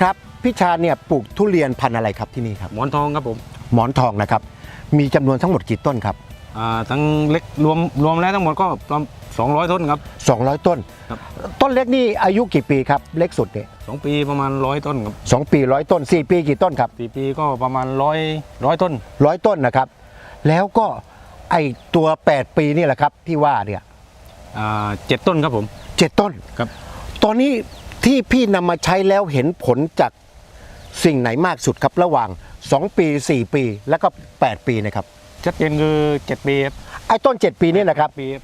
ครับพี่ชาญเนี่ยปลูกทุเรียนพันธุ์อะไรครับที่นี่ครับหมอนทองครับผมหมอนทองนะครับ มีจำนวนทั้งหมดกี่ต้นครับ อ่าทั้งเล็กรวมรวมแล้วทั้งหมดก็ประมาณ200ต้นครับ 200 ต้น ครับ ต้นเล็กนี่อายุกี่ปีครับ เล็กสุดเนี่ยสองปีประมาณร้อยต้นครับสองปีร้อยต้นสี่ปีกี่ต้นครับสี่ปีก็ประมาณร้อยร้อยต้น ร้อยต้นนะครับ แล้วก็ไอตัว 8 ปีนี่แหละครับที่ว่าเนี่ยอ่าเจ็ดต้นครับผม เจ็ดต้น ครับ ตอนนี้ ที่พี่นำมาใช้แล้วเห็นผลจากสิ่งไหนมากสุดครับระหว่าง 2 ปี 4 ปี แล้วก็ 8 ปีนะครับชัดเจนคือเจ็ดปีครับไอ้ต้น 7 ปีนี่นะครับปีครับ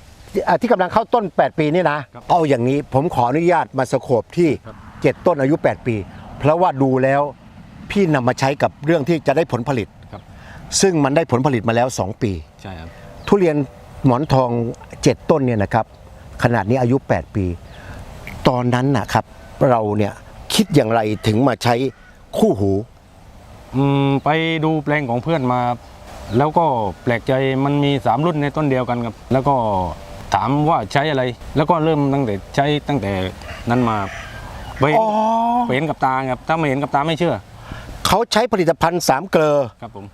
อะที่กำลังเข้าต้น 8 ปีนี่นะครับเอาอย่างนี้ผมขออนุญาตมาสโคบที่ ครับ 7 ต้นอายุ 8 ปี เพราะว่าดูแล้วพี่นำมาใช้กับเรื่องที่จะได้ผลผลิต ครับซึ่งมันได้ผลผลิตมาแล้ว 2 ปี ใช่ครับ ทุเรียนหมอนทอง 7 ต้นเนี่ยนะครับขนาดนี้อายุ 8 ปี ตอนนั้นนะครับ เราเนี่ยคิดอย่างไรถึงมาใช้คู่หู อืมไปดูแปลงของเพื่อนมา แล้วก็แปลกใจมันมี 3 รุ่นในต้นเดียวกันครับ แล้วก็ถามว่าใช้อะไร แล้วก็เริ่มตั้งแต่ใช้ตั้งแต่นั้นมาไปเห็นอ๋อ ไปเห็นกับตาครับถ้าไม่เห็นกับตาไม่เชื่อเขาใช้ผลิตภัณฑ์3เกลอครับผม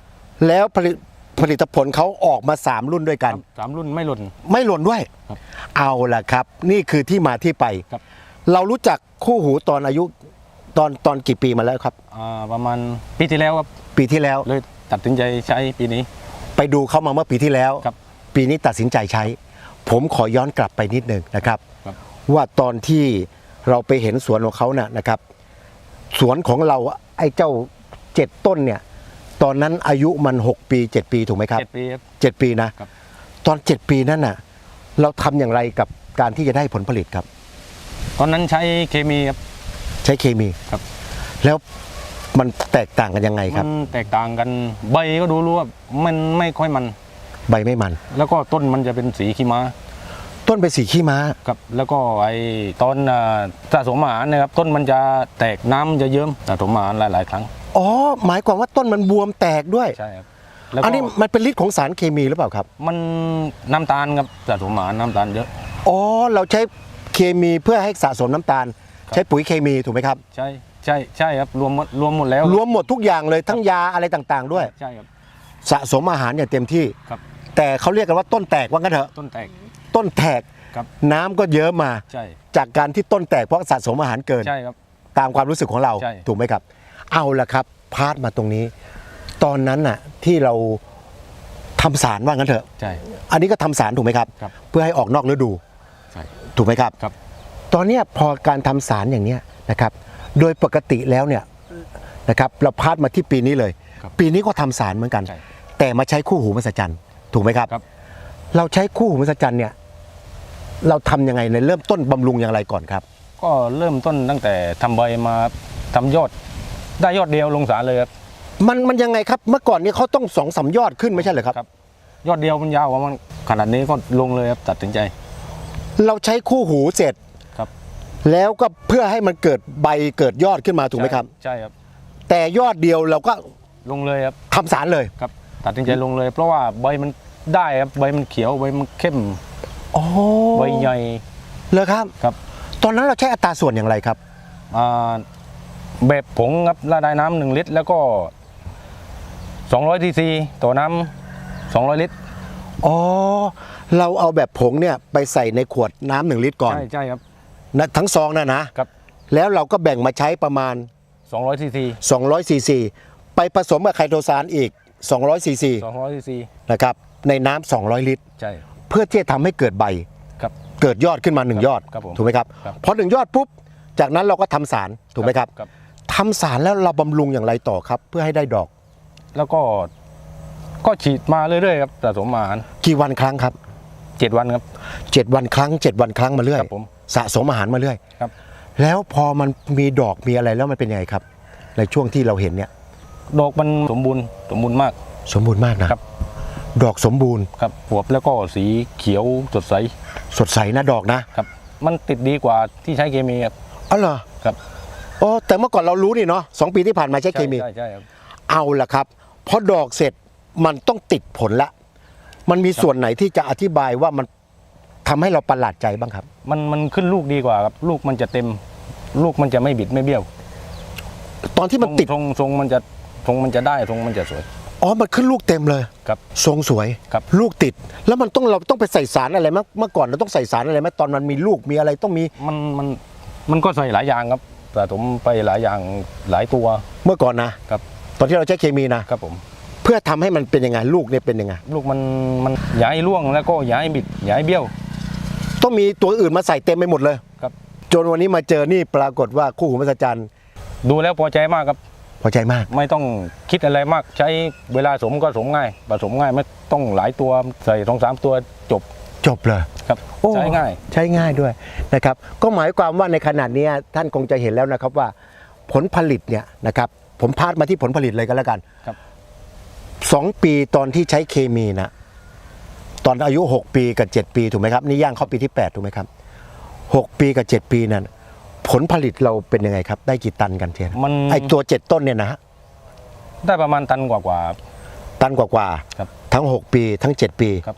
แล้วผลิตผลิตผลเขาออกมา 3 รุ่นด้วยกันครับสามรุ่นไม่หล่น ไม่หล่นด้วย ครับ เอาล่ะครับ นี่คือที่มาที่ไป ครับ เรารู้จักคู่หูตอนอายุตอนตอนกี่ปีมาแล้วครับ อ่าประมาณปีที่แล้วครับปีที่แล้วเลยตัดสินใจใช้ปีนี้ ไปดูเขามาเมื่อปีที่แล้ว ครับปีนี้ตัดสินใจใช้ ผมขอย้อนกลับไปนิดหนึ่งนะครับ ครับ ว่าตอนที่เราไปเห็นสวนของเขาน่ะนะครับ สวนของเราไอ้เจ้าเจ็ดต้นเนี่ย ตอนนั้นอายุมัน 6 ปี 7 ปีถูกไหมครับ เจ็ดปีครับเจ็ดปีนะครับ ตอน 7 ปีนั้นน่ะ เราทำอย่างไรกับการที่จะได้ผลผลิตครับ ตอนนั้นใช้เคมีครับ ใช้เคมีครับ แล้วมันแตกต่างกันยังไงคมัรับ นแตกต่างกันใบก็ดูรู้ว่ามันไม่ค่อยมัน ใบไม่มัน แล้วก็ต้นมันจะเป็นสีขี้ม้าต้นเป็นสีขี้ม้า ครับ แล้วก็ไอ้ตอนอ่าสะสมอาหารนะครับ ต้นมันจะแตกน้ำจะเยิ้มสะสมอาหารหลาย ๆ ครั้งอ๋อ หมายความว่าต้นมันบวมแตกด้วย ใช่ครับแล้วอันก็นี้มันเป็นฤทธิ์ของสารเคมีหรือเปล่าครับ มันน้ำตาลครับสะสมอาหารน้ำตาลเยอะ อ๋อ เราใช้ เคมีเพื่อให้สะสมน้ำตาลครับใช้ปุ๋ยเคมีถูกไหมครับ ใช่ใช่ใช่ครับรวมหมดรวมหมดแล้วรวมหมดทุกอย่างเลยทั้งยาอะไรต่างๆ ด้วย ใช่ครับ สะสมอาหารอย่างเต็มที่ ครับ แต่เขาเรียกกันว่าต้นแตกว่างั้นเถอะต้นแตก ต้นแตกครับ น้ำก็เยอะมา ใช่ จากการที่ต้นแตกเพราะสะสมอาหารเกิน ใช่ครับ ตามความรู้สึกของเรา ใช่ ถูกไหมครับ เอาละครับพาดมาตรงนี้ ตอนนั้นน่ะที่เราทำสารว่างั้นเถอะ ใช่ อันนี้ก็ทำสารถูกไหมครับ ครับ เพื่อให้ออกนอกฤดูใช่ ถูกไหมครับ ครับ ตอนเนี้ยพอการทำสารอย่างเนี้ยนะครับ โดยปกติแล้วเนี่ยนะครับเราพาดมาที่ปีนี้เลย ครับปีนี้ก็ทำสารเหมือนกัน ใช่ แต่มาใช้คู่หูมหัศจรรย์ถูกไหมครับ ครับ เราใช้คู่หูมหัศจรรย์เนี่ยเราทำยังไงในเริ่มต้นบำรุงอย่างไรก่อนครับ ก็เริ่มต้นตั้งแต่ทำใบมาทำยอด ได้ยอดเดียวลงสารเลยครับมันมันยังไงครับเมื่อก่อนเนี่ยเขาต้องสองสามยอดขึ้นไม่ใช่เหรอครับครับยอดเดียวมันยาวกว่ามันขนาดนี้ก็ลงเลยครับตัดสินใจ เราใช้คู่หูเสร็จครับ แล้วก็เพื่อให้มันเกิดใบเกิดยอดขึ้นมาถูกไหมครับ ใช่ครับ แต่ยอดเดียวเราก็ลงเลยครับทำสารเลยครับ ตัดสินใจลงเลย เพราะว่าใบมันได้ครับใบมันเขียวใบมันเข้มอ๋อใบใหญ่เลยครับครับ ตอนนั้นเราใช้อัตราส่วนอย่างไรครับอ่าแบบผงครับละลายน้ำหนึ่งลิตร แล้วก็200ทีซีต่อน้ำ200 ลิตร อ๋อ เราเอาแบบผงเนี่ยไปใส่ในขวดน้ำหนึ่งลิตรก่อนใช่ใช่ครับนะทั้งซองนะนะครับ แล้วเราก็แบ่งมาใช้ประมาณ 200ทีซี200ซีซีไปผสมกับไคโตซานอีก200ซีซี200ทีซีนะครับในน้ำ200 ลิตร ใช่ เพื่อที่จะทำให้เกิดใบครับ เกิดยอดขึ้นมาหนึ่งยอดครับผมถูกไหมครับครับ พอหนึ่งยอดปุ๊บจากนั้นเราก็ทำสารถูกไหมครับครับทำสารแล้วเราบำรุงอย่างไรต่อครับ เพื่อให้ได้ดอกแล้วก็ก็ฉีดมาเรื่อยๆครับสะสมอาหารกี่วันครั้งครับ เจ็ดวันครับ เจ็ดวันครั้งเจ็ดวันครั้งมาเรื่อยครับผมสะสมอาหารมาเรื่อยครับ แล้วพอมันมีดอกมีอะไรแล้วมันเป็นยังไงครับ ในช่วงที่เราเห็นเนี่ยดอกมันสมบูรณ์สมบูรณ์มาก สมบูรณ์มากนะครับ ดอกสมบูรณ์ครับหัวบแล้วก็สีเขียวสดใสสดใสนะดอกนะครับ มันติดดีกว่าที่ใช้เคมีครับอ๋อเหรอครับโอ้แต่เมื่อก่อนเรารู้นี่เนาะสองปีที่ผ่านมาใช้เคมี ใช่ใช่ครับ เอาละครับพอดอกเสร็จมันต้องติดผลละ มันมีส่วนไหนที่จะอธิบายว่ามันทำให้เราประหลาดใจบ้างครับ มันมันขึ้นลูกดีกว่าครับลูกมันจะเต็ม ลูกมันจะไม่บิดไม่เบี้ยวอตอนที่มันติดทรงทรงมันจะทรงมันจะได้ทรงมันจะสวย อ๋อมันขึ้นลูกเต็มเลยครับ ทรงสวยครับ ลูกติด แล้วมันต้องเราต้องไปใส่สารอะไรมั้ยเมื่อก่อนเราต้องใส่สารอะไรไหมตอนมันมีลูกมีอะไรต้องมีมันมันมันก็ใส่หลายอย่างครับสะสมไปหลายอย่างหลายตัวเมื่อก่อนนะครับ ตอนที่เราใช้เคมีนะครับผมเพื่อทำให้มันเป็นยังไงลูกเนี่ยเป็นยังไงลูกมันมันอย่าให้ร่วงแล้วก็อย่าให้บิดอย่าให้เบี้ยว ต้องมีตัวอื่นมาใส่เต็มไปหมดเลยครับ จนวันนี้มาเจอนี่ปรากฏว่าคู่หูมหัศจรรย์ดูแล้วพอใจมากครับพอใจมาก ไม่ต้องคิดอะไรมากใช้เวลาสมก็สมง่ายผสมง่ายไม่ต้องหลายตัวใส่สองสามตัวจบจบเลยครับโอ้ใช้ง่ายใช้ง่ายด้วยนะครับ ก็หมายความว่าในขนาดนี้ท่านคงจะเห็นแล้วนะครับว่าผลผลิตเนี่ยนะครับผมพาดมาที่ผลผลิตเลยก็แล้วกันครับ สองปีตอนที่ใช้เคมีนะตอนอายุ 6 ปีกับ 7 ปีถูกไหมครับนี่ย่างเข้าปีที่ 8 ถูกไหมครับ 6 ปีกับ 7 ปีนั้นผลผลิตเราเป็นยังไงครับ ได้กี่ตันกันเทียนมันไอตัว 7 ต้นเนี่ยนะฮะได้ประมาณตันกว่าตันกว่าครับๆทั้ง 6 ปีทั้ง 7 ปีครับ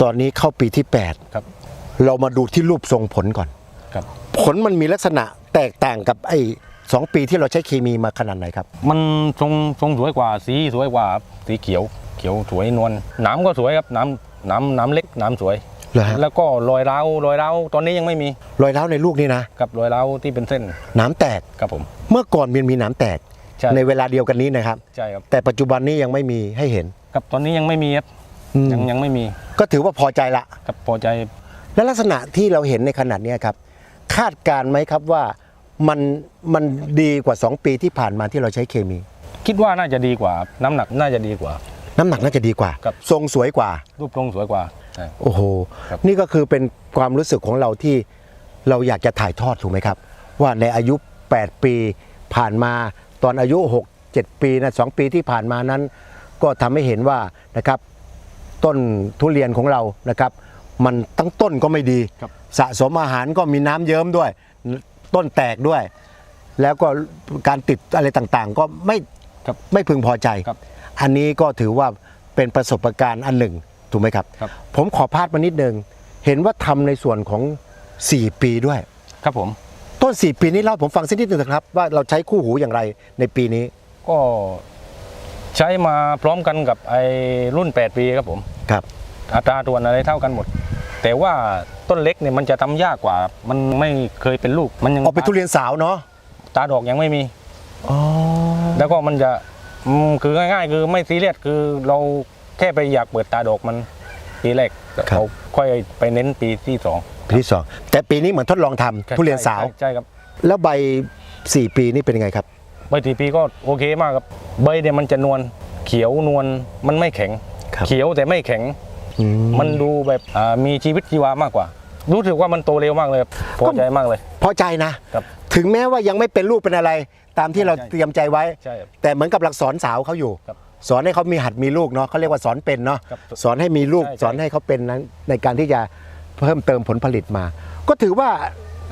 ตอนนี้เข้าปีที่ครับ8เรามาดูที่รูปทรงผลก่อนครับ ผลมันมีลักษณะแตกต่างกับไอ้ สองปีที่เราใช้เคมีมาขนาดไหนครับ มันทรงทรงสวยกว่าสีสวยกว่าสีเขียวเขียวสวยนวลหน้ำก็สวยครับน้ำน้ำน้ำเล็กน้ำสวย เหรอฮะ แล้วก็รอยร้าวรอยร้าวตอนนี้ยังไม่มีรอยร้าวในลูกนี่นะกับรอยร้าวที่เป็นเส้นหน้ำแตกครับผม เมื่อก่อนมันมีหน้ำแตกใช่ ในเวลาเดียวกันนี้นะครับ ใช่ครับแต่ปัจจุบันนี้ยังไม่มีให้เห็น กับตอนนี้ยังไม่มีครับอืม ยังยังไม่มีก็ถือว่าพอใจละครับพอใจและลักษณะที่เราเห็นในขนาดนี้ยครับ คาดการณ์ไหมครับว่า มันมันดีกว่า 2 ปีที่ผ่านมาที่เราใช้เคมี คิดว่าน่าจะดีกว่าน้ำหนักน่าจะดีกว่า น้ำหนักน่าจะดีกว่า ครับ ทรงสวยกว่า รูปทรงสวยกว่าใช่ โอ้โห ครับ นี่ก็คือเป็นความรู้สึกของเราที่เราอยากจะถ่ายทอดถูกไหมครับ ว่าในอายุ 8 ปีผ่านมาตอนอายุ 6 7 ปีนะสองปีที่ผ่านมานั้น ก็ทำให้เห็นว่านะครับ ต้นทุเรียนของเรานะครับ มันตั้งต้นก็ไม่ดี ครับสะสมอาหารก็มีน้ำเยิ้มด้วย ต้นแตกด้วย แล้วก็การติดอะไรต่างๆ ก็ไม่ครับไม่พึงพอใจ ครับ อันนี้ก็ถือว่าเป็นประสบการณ์อันหนึ่งถูกไหมครับ ครับ ผมขอพาดมานิดนึงเห็นว่าทำในส่วนของ 4 ปีด้วย ครับผม ต้น 4 ปีนี้เล่าผมฟังสักนิดนึงนะครับ ว่าเราใช้คู่หูอย่างไรในปีนี้ก็ใช้มาพร้อมกันกับไอ้รุ่น 8 ปีครับผม ครับ อัตราตัวอะไรเท่ากันหมด แต่ว่าต้นเล็กเนี่ยมันจะทำยากกว่า มันไม่เคยเป็นลูก มันยังออกเป็นทุเรียนสาวเนาะตาดอกยังไม่มี อ๋อ แล้วก็มันจะอืมคือง่ายๆ คือไม่ซีเรียสคือเราแค่ไปอยากเปิดตาดอกมันปีแรกเราค่อยไปเน้นปีที่สองปีที่สองแต่ปีนี้เหมือนทดลองทำทุเรียนสาว ใช่ใช่ครับแล้วใบ 4 ปีนี่เป็นยังไงครับ ใบทีปีก็โอเคมากครับ ใบเนี่ยมันจะนวลเขียวนวลมันไม่แข็ง ครับ เขียวแต่ไม่แข็งอื มันดูแบบอ่ามีชีวิตชีวามากกว่า รู้สึกว่ามันโตเร็วมากเลยครับพอใจมากเลย พอใจนะครับถึงแม้ว่ายังไม่เป็นลูกเป็นอะไร ตามที่เราใช่เตรียมใจไว้ใช่ครับแต่เหมือนกับหลักสอนสาวเขาอยู่ครับสอนให้เขามีหัดมีลูกเนาะเขาเรียกว่าสอนเป็นเนาะครับสอนให้มีลูกใช่ใช่สอนให้เขาเป็นนั้นในการที่จะเพิ่มเติมผลผลิตมา ก็ถือว่า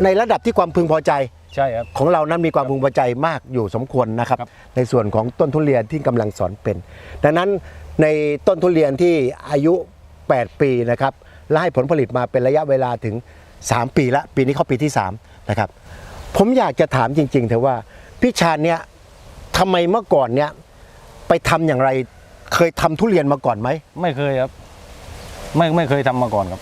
ในระดับที่ความพึงพอใจใช่ครับของเรานั้นมีความพึงพอใจมากอยู่สมควรนะครับครับในส่วนของต้นทุเรียนที่กำลังสอนเป็น ดังนั้นในต้นทุเรียนที่อายุ 8 ปีนะครับและให้ผลผลิตมาเป็นระยะเวลาถึง 3 ปีละปีนี้เข้าปีที่3นะครับผมอยากจะถามจริงๆเถอะว่าพี่ชาญเนี่ยทำไมเมื่อก่อนเนี่ยไปทำอย่างไรเคยทำทุเรียนมาก่อนไหมไม่เคยครับ ไม่ไม่เคยทำมาก่อนครับ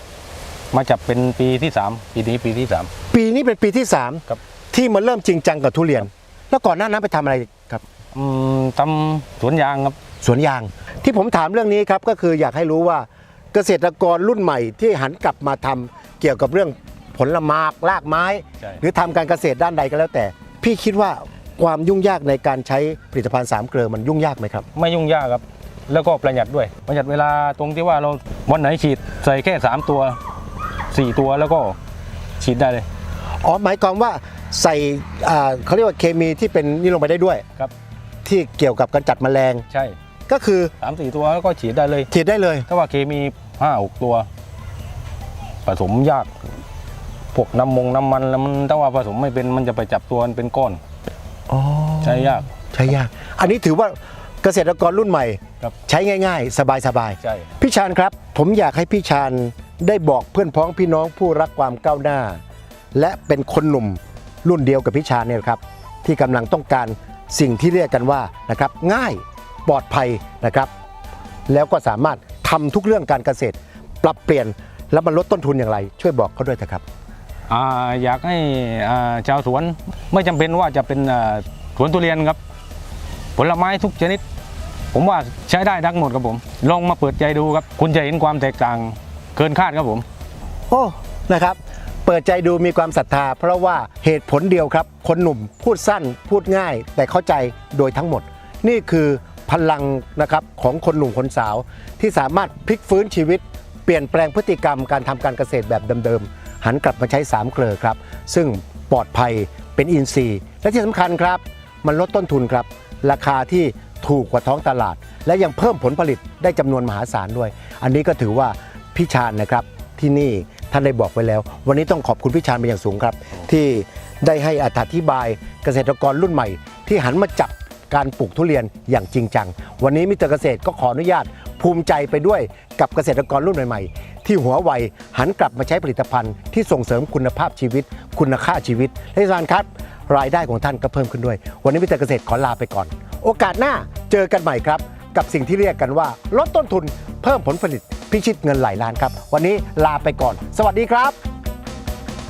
มาจับเป็นปีที่สามปีนี้ปีที่สามปีนี้เป็นปีที่ครับ3ที่มาเริ่มจริงจังกับทุเรียน แล้วก่อนหน้านั้นไปทำอะไรครับอืมทำสวนยางครับสวนยาง ที่ผมถามเรื่องนี้ครับก็คืออยากให้รู้ว่า เกษตรกรรุ่นใหม่ที่หันกลับมาทำเกี่ยวกับเรื่องผลไม้รากไม้ใช่หรือทำการเกษตรด้านใดก็แล้วแต่ พี่คิดว่าความยุ่งยากในการใช้ผลิตภัณฑ์สามเกลือมันยุ่งยากไหมครับ ไม่ยุ่งยากครับแล้วก็ประหยัดด้วย ประหยัดเวลาตรงที่ว่าเราวันไหนฉีดใส่แค่สามตัวสี่ตัวแล้วก็ฉีดได้เลยอ๋อหมายความว่าใส่อ่าเขาเรียกว่าเคมีที่เป็นนี่ลงไปได้ด้วยครับ ที่เกี่ยวกับการจัดแมลงใช่ ก็คือสามสี่ตัวแล้วก็ฉีดได้เลย ฉีดได้เลย ถ้าว่าเคมีห้าหกตัวผสมยากพวกน้ำมงน้ำมันแล้วมันถ้าว่าผสมไม่เป็นมันจะไปจับตัวมันเป็นก้อนอ๋อใช้ยาก ใช้ยาก อันนี้ถือว่าเกษตรกรรุ่นใหม่ ครับใช้ง่าย ๆ สบายใช่ ๆพี่ชาญครับ ผมอยากให้พี่ชาญได้บอกเพื่อนพ้องพี่น้องผู้รักความก้าวหน้า และเป็นคนหนุ่มรุ่นเดียวกับพี่ชาญเนี่ยครับ ที่กำลังต้องการสิ่งที่เรียกกันว่านะครับง่าย ปลอดภัยนะครับ แล้วก็สามารถทำทุกเรื่องการเกษตร ปรับเปลี่ยนแล้วมันลดต้นทุนอย่างไร ช่วยบอกเขาด้วยเถอะครับอ่าอยากให้อ่าชาวสวนไม่จำเป็นว่าจะเป็นอ่าสวนทุเรียนครับ ผลไม้ทุกชนิด ผมว่าใช้ได้ทั้งหมดครับผม ลองมาเปิดใจดูครับ คุณจะเห็นความแตกต่างเกินคาดครับผม โอ้นะครับ เปิดใจดูมีความศรัทธา เพราะว่าเหตุผลเดียวครับ คนหนุ่มพูดสั้นพูดง่าย แต่เข้าใจโดยทั้งหมด นี่คือ พลังนะครับของคนหนุ่มคนสาว ที่สามารถพลิกฟื้นชีวิต เปลี่ยนแปลงพฤติกรรมการทำการเกษตรแบบเดิมๆหันกลับมาใช้สามเกลือครับ ซึ่งปลอดภัยเป็นอินทรีย์ และที่สำคัญครับ มันลดต้นทุนครับ ราคาที่ถูกกว่าท้องตลาด และยังเพิ่มผลผลิตได้จำนวนมหาศาลด้วย อันนี้ก็ถือว่าพี่ชาญนะครับที่นี่ท่านได้บอกไว้แล้ว วันนี้ต้องขอบคุณพี่ชาญเป็นอย่างสูงครับ ที่ได้ให้อธิบายเกษตรกรรุ่นใหม่ ที่หันมาจับ การปลูกทุเรียนอย่างจริงจัง วันนี้มิเตอร์เกษตรก็ขออนุญาตภูมิใจไปด้วยกับเกษตรกรรุ่นใหม่ๆ ที่หัวไวหันกลับมาใช้ผลิตภัณฑ์ที่ส่งเสริมคุณภาพชีวิต คุณค่าชีวิตและที่สำคัญครับ รายได้ของท่านก็เพิ่มขึ้นด้วย วันนี้มิเตอร์เกษตรขอลาไปก่อน โอกาสหน้าเจอกันใหม่ครับ กับสิ่งที่เรียกกันว่า ลดต้นทุนเพิ่มผลผลิตพิชิตเงินหลายล้านครับ วันนี้ลาไปก่อน สวัสดีครับ